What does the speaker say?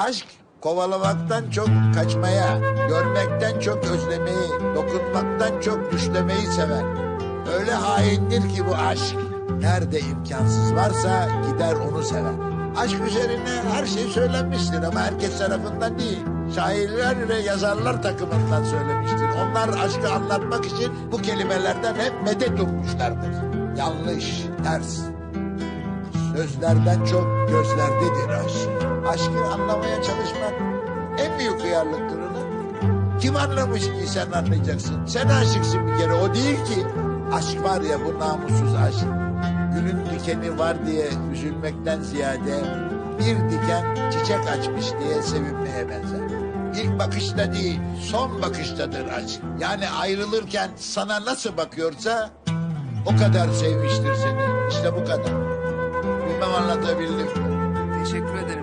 Aşk kovalamaktan çok kaçmaya, görmekten çok özlemeyi, dokunmaktan çok düşlemeyi sever. Öyle haindir ki bu aşk. Nerede imkansız varsa gider onu sever. Aşk üzerine her şey söylenmiştir ama herkes tarafından değil. Şairler ve yazarlar takımından söylemiştir. Onlar aşkı anlatmak için bu kelimelerden hep medet ummuşlardır. Yanlış, ters. Sözlerden çok gözlerdedir aşk. Aşkı anlamaya çalışmak en büyük hıyarlıktır onu. Kim anlamış ki sen anlayacaksın? Sen aşıksın bir kere o değil ki. Aşk var ya bu namussuz aşk. Gülün dikeni var diye üzülmekten ziyade bir diken çiçek açmış diye sevinmeye benzer. İlk bakışta değil son bakıştadır aşk. Yani ayrılırken sana nasıl bakıyorsa o kadar sevmiştir seni. İşte bu kadar. Bilmem anlatabildim? Teşekkür ederim